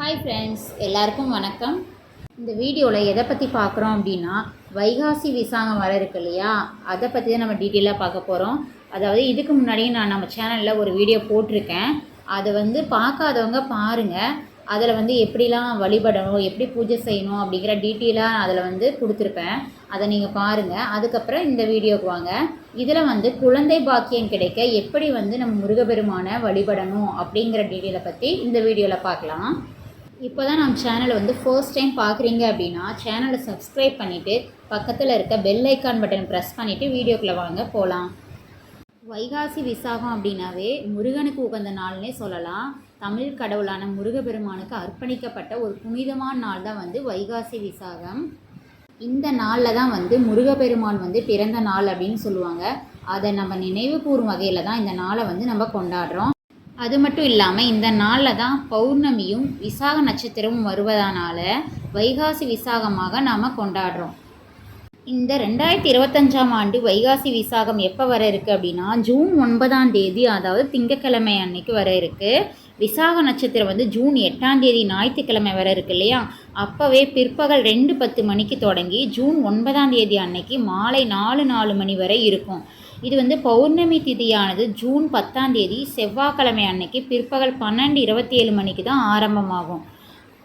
Hi friends எல்லாருக்கும் வணக்கம். இந்த வீடியோவில் எதை பற்றி பார்க்குறோம் அப்படின்னா வைகாசி விசாகம் வர இருக்கு இல்லையா? அதை பற்றி தான் நம்ம டீட்டெயிலாக பார்க்க போகிறோம் அதாவது இதுக்கு முன்னாடியே நான் நம்ம சேனலில் ஒரு வீடியோ போட்டிருக்கேன். அதை வந்து பார்க்காதவங்க பாருங்கள் அதில் வந்து எப்படிலாம் வழிபடணும் எப்படி பூஜை செய்யணும் அப்படிங்கிற டீட்டெயிலாக அதில் வந்து கொடுத்துருப்பேன். அதை நீங்கள் பாருங்கள் அதுக்கப்புறம் இந்த வீடியோக்கு வாங்க. இதில் வந்து குழந்தை பாக்கியம் கிடைக்க எப்படி வந்து நம்ம முருகப்பெருமானை வழிபடணும் அப்படிங்கிற டீட்டெயிலை பற்றி இந்த வீடியோவில் பார்க்கலாம். இப்போ தான் நம்ம சேனலை வந்து ஃபர்ஸ்ட் டைம் பார்க்குறீங்க அப்படின்னா சேனலை சப்ஸ்கிரைப் பண்ணிவிட்டு பக்கத்தில் இருக்க பெல் ஐக்கான் பட்டன் ப்ரெஸ் பண்ணிவிட்டு வீடியோக்குள்ளே வாங்க போகலாம் வைகாசி விசாகம் அப்படின்னாவே முருகனுக்கு உகந்த நாள்னே சொல்லலாம். தமிழ் கடவுளான முருகப்பெருமானுக்கு அர்ப்பணிக்கப்பட்ட ஒரு புனிதமான நாள் தான் வந்து வைகாசி விசாகம். இந்த நாளில் தான் வந்து முருகப்பெருமான் வந்து பிறந்த நாள் அப்படின்னு சொல்லுவாங்க. அதை நம்ம நினைவு கூறும் வகையில் தான் இந்த நாளை வந்து நம்ம கொண்டாடுறோம். அது மட்டும் இல்லாமல் இந்த நாளில் தான் பௌர்ணமியும் விசாக நட்சத்திரமும் வருவதனால வைகாசி விசாகமாக நாம் கொண்டாடுறோம். இந்த ரெண்டாயிரத்தி இருபத்தஞ்சாம் ஆண்டு வைகாசி விசாகம் எப்போ வர இருக்குது அப்படின்னா ஜூன் ஒன்பதாம் தேதி அதாவது திங்கக்கிழமை அன்னைக்கு வர இருக்குது விசாக நட்சத்திரம் வந்து ஜூன் எட்டாம் தேதி ஞாயிற்றுக்கிழமை வர இருக்கு இல்லையா? அப்போவே பிற்பகல் ரெண்டு பத்து மணிக்கு தொடங்கி ஜூன் ஒன்பதாம் தேதி அன்னைக்கு மாலை நாலு நாலு மணி வரை இருக்கும். இது வந்து பௌர்ணமி திதியானது ஜூன் பத்தாம் தேதி செவ்வாய்க்கிழமை அன்னைக்கு பிற்பகல் பன்னெண்டு இருபத்தி ஏழு மணிக்கு தான் ஆரம்பமாகும்.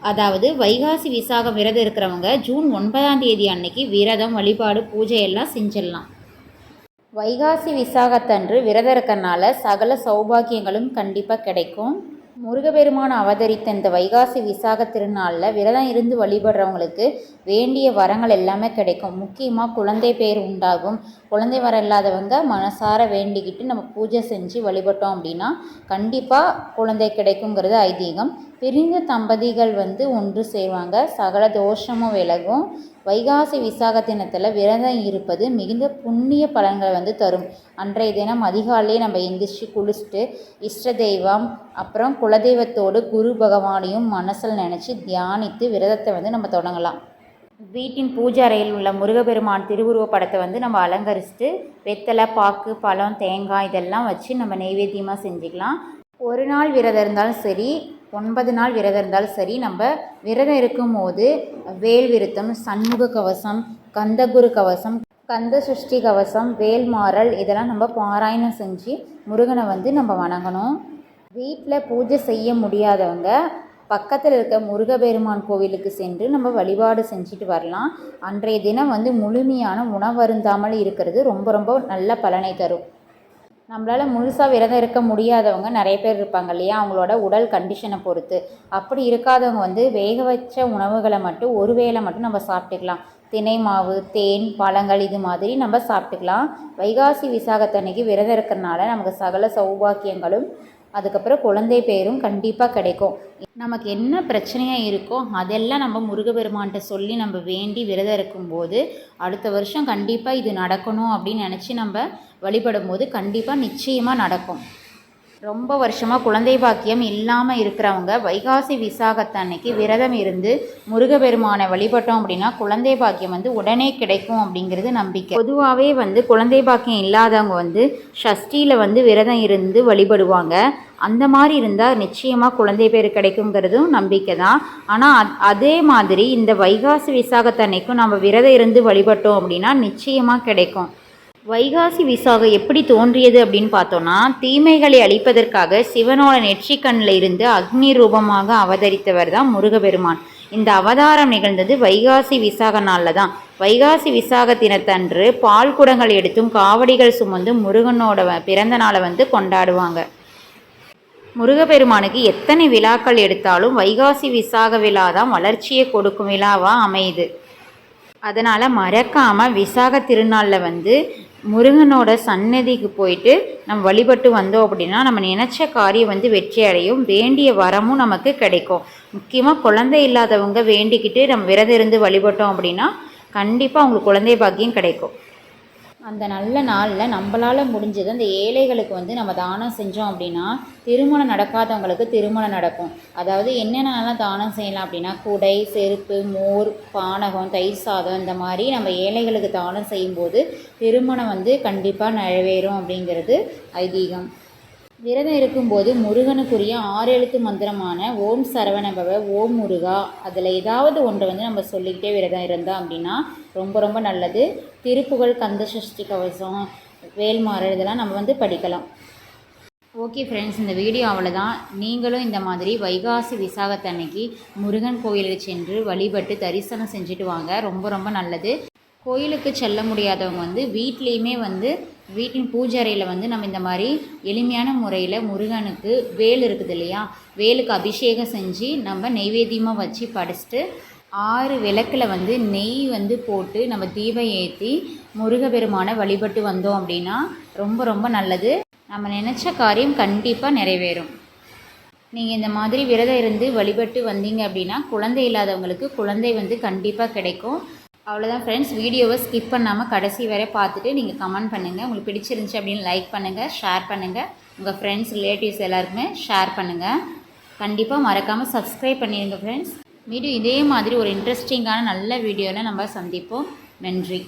அதாவது வைகாசி விசாகம் விரதம் இருக்கிறவங்க ஜூன் ஒன்பதாம் தேதி அன்னைக்கு விரதம் வழிபாடு பூஜை எல்லாம் செஞ்சிடலாம். வைகாசி விசாகத்தன்று விரதம் இருக்கறனால சகல சௌபாக்கியங்களும் கண்டிப்பாக கிடைக்கும். முருகப்பெருமான் அவதரித்த இந்த வைகாசி விசாக திருநாளில் விரதம் இருந்து வழிபடுறவங்களுக்கு வேண்டிய வரங்கள் எல்லாமே கிடைக்கும். முக்கியமாக குழந்தை பேர் உண்டாகும். குழந்தை வரம் இல்லாதவங்க மனசார வேண்டிக்கிட்டு நம்ம பூஜை செஞ்சு வழிபட்டோம் அப்படின்னா கண்டிப்பாக குழந்தை கிடைக்குங்கிறது ஐதீகம். பிரிந்த தம்பதிகள் வந்து ஒன்று செய்வாங்க சகல தோஷமும் விலகும். வைகாசி விசாக தினத்தில் விரதம் இருப்பது மிகுந்த புண்ணிய பலன்களை வந்து தரும். அன்றைய தினம் அதிகாலையே நம்ம எந்திரிச்சு குளிச்சுட்டு இஷ்ட தெய்வம் அப்புறம் குலதெய்வத்தோடு குரு பகவானையும் மனசில் நினச்சி தியானித்து விரதத்தை வந்து நம்ம தொடங்கலாம். வீட்டின் பூஜை அறையில் உள்ள முருகப்பெருமான் திருவுருவ படத்தை வந்து நம்ம அலங்கரிச்சுட்டு வெத்தலை பாக்கு பழம் தேங்காய் இதெல்லாம் வச்சு நம்ம நெய்வேத்தியமாக செஞ்சுக்கலாம். ஒரு நாள் விரதம் இருந்தாலும் சரி ஒன்பது நாள் விரதம் இருந்தாலும் சரி. நம்ம விரதம் இருக்கும்போது வேல் விருத்தம் சண்முக கவசம் கந்தகுரு கவசம் கந்த சுஷ்டி கவசம் வேல்மாறல் இதெல்லாம் நம்ம பாராயணம் செஞ்சு முருகனை வந்து நம்ம வணங்கணும். வீட்டில் பூஜை செய்ய முடியாதவங்க பக்கத்தில் இருக்க முருகபெருமான் கோவிலுக்கு சென்று நம்ம வழிபாடு செஞ்சுட்டு வரலாம். அன்றைய தினம் வந்து முழுமையான உணவருந்தாமல் இருக்கிறது ரொம்ப ரொம்ப நல்ல பலனை தரும். நம்மளால் முழுசாக விரதம் இருக்க முடியாதவங்க நிறைய பேர் இருப்பாங்க இல்லையா? அவங்களோட உடல் கண்டிஷனை பொறுத்து. அப்படி இருக்காதவங்க வந்து வேக வச்ச உணவுகளை மட்டும் ஒரு வேளை மட்டும் நம்ம சாப்பிட்டுக்கலாம். தினை மாவு தேன் பழங்கள் இது மாதிரி நம்ம சாப்பிட்டுக்கலாம். வைகாசி விசாகத்தன்னைக்கு விரதம் இருக்கிறனால நமக்கு சகல சௌபாக்கியங்களும் அதுக்கப்புறம் குழந்தை பேரும் கண்டிப்பாக கிடைக்கும். நமக்கு என்ன பிரச்சனையாக இருக்கோ அதெல்லாம் நம்ம முருகப்பெருமான்கிட்ட சொல்லி நம்ம வேண்டி விரதம் இருக்கும்போது அடுத்த வருஷம் கண்டிப்பாக இது நடக்கணும் அப்படின்னு நினச்சி நம்ம வழிபடும் போது கண்டிப்பாக நிச்சயமாக நடக்கும். ரொம்ப வருஷமாக குழந்தை பாக்கியம் இல்லாமல் இருக்கிறவங்க வைகாசி விசாகத்தன்னைக்கு விரதம் இருந்து முருகப்பெருமானை வழிபட்டோம் அப்படின்னா குழந்தை பாக்கியம் வந்து உடனே கிடைக்கும் அப்படிங்கிறது நம்பிக்கை. பொதுவாகவே வந்து குழந்தை பாக்கியம் இல்லாதவங்க வந்து ஷஷ்டியில் வந்து விரதம் இருந்து வழிபடுவாங்க. அந்த மாதிரி இருந்தால் நிச்சயமாக குழந்தை பேர் கிடைக்குங்கிறதும் நம்பிக்கை தான். ஆனால் அதே மாதிரி இந்த வைகாசி விசாகத்தன்னைக்கும் நம்ம விரதம் இருந்து வழிபட்டோம் அப்படின்னா நிச்சயமாக கிடைக்கும். வைகாசி விசாகம் எப்படி தோன்றியது அப்படின்னு பார்த்தோன்னா தீமைகளை அழிப்பதற்காக சிவனோட நெற்றிக்கண்ணில் இருந்து அக்னி ரூபமாக அவதரித்தவர் தான் முருகபெருமான் இந்த அவதாரம் நிகழ்ந்தது வைகாசி விசாக நாளில் தான் வைகாசி விசாக தினத்தன்று பால் குடங்கள் எடுத்தும் காவடிகள் சுமந்து முருகனோட பிறந்த நாளை வந்து கொண்டாடுவாங்க. முருகப்பெருமானுக்கு எத்தனை விழாக்கள் எடுத்தாலும் வைகாசி விசாக விழா தான் வளர்ச்சியை கொடுக்கும் விழாவாக அமையுது. அதனால் மறக்காமல் விசாக திருநாளில் வந்து முருகனோட சன்னதிக்கு போயிட்டு நம்ம வழிபட்டு வந்தோம் அப்படின்னா நம்ம நினச்ச காரியம் வந்து வெற்றி அடையும் வேண்டிய வரமும் நமக்கு கிடைக்கும். முக்கியமாக குழந்தை இல்லாதவங்க வேண்டிக்கிட்டு நம்ம விரதம் இருந்து வழிபட்டோம் அப்படின்னா கண்டிப்பாக அவங்களுக்கு குழந்தை பாக்கியம் கிடைக்கும். அந்த நல்ல நாளில் நம்மளால் முடிஞ்சது அந்த ஏழைகளுக்கு வந்து நம்ம தானம் செஞ்சோம் அப்படின்னா திருமணம் நடக்காதவங்களுக்கு திருமணம் நடக்கும். அதாவது என்னென்னலாம் தானம் செய்யலாம் அப்படின்னா குடை செருப்பு மோர் பானகம் தயிர் சாதம் இந்த மாதிரி நம்ம ஏழைகளுக்கு தானம் செய்யும்போது திருமணம் வந்து கண்டிப்பாக நிறைவேறும் அப்படிங்கிறது ஐதீகம். விரதம் இருக்கும்போது முருகனுக்குரிய ஆறு எழுத்து மந்திரமான ஓம் சரவணபவ ஓம் முருகா அதில் ஏதாவது ஒன்றை வந்து நம்ம சொல்லிக்கிட்டே விரதம் இருந்தோம் அப்படின்னா ரொம்ப ரொம்ப நல்லது. திருப்புகழ் கந்த சஷ்டி கவசம் வேல்மாறல் இதெல்லாம் நம்ம வந்து படிக்கலாம். ஓகே ஃப்ரெண்ட்ஸ் இந்த வீடியோ அவ்வளோதான் நீங்களும் இந்த மாதிரி வைகாசி விசாகத்தன்னைக்கு முருகன் கோயிலுக்கு சென்று வழிபட்டு தரிசனம் செஞ்சுட்டு வாங்க. ரொம்ப ரொம்ப நல்லது. கோயிலுக்கு செல்ல முடியாதவங்க வந்து வீட்லேயுமே வந்து வீட்டின் பூஜறையில் வந்து நம்ம இந்த மாதிரி எளிமையான முறையில் முருகனுக்கு வேல் இருக்குது இல்லையா? வேலுக்கு அபிஷேகம் செஞ்சு நம்ம நெய்வேத்தியமாக வச்சு படைச்சிட்டு ஆறு விளக்கில் வந்து நெய் வந்து போட்டு நம்ம தீபம் ஏற்றி முருகபெருமானை வழிபட்டு வந்தோம் அப்படின்னா ரொம்ப ரொம்ப நல்லது. நம்ம நினச்ச காரியம் கண்டிப்பாக நிறைவேறும். நீங்கள் இந்த மாதிரி விரதம் இருந்து வழிபட்டு வந்தீங்க அப்படின்னா குழந்தை இல்லாதவங்களுக்கு குழந்தை வந்து கண்டிப்பாக கிடைக்கும். அவ்வளோதான் ஃப்ரெண்ட்ஸ் வீடியோவை ஸ்கிப் பண்ணாமல் கடைசி வரை பார்த்துட்டு நீங்கள் கமெண்ட் பண்ணுங்கள் உங்களுக்கு பிடிச்சிருந்துச்சி அப்படின்னு லைக் பண்ணுங்கள் ஷேர் பண்ணுங்கள் உங்கள் ஃப்ரெண்ட்ஸ் ரிலேட்டிவ்ஸ் எல்லாருக்குமே ஷேர் பண்ணுங்கள் கண்டிப்பாக மறக்காமல் சப்ஸ்கிரைப் பண்ணிடுங்க ஃப்ரெண்ட்ஸ் மீண்டும் இதே மாதிரி ஒரு இன்ட்ரெஸ்டிங்கான நல்ல வீடியோவில் நம்ம சந்திப்போம். நன்றி.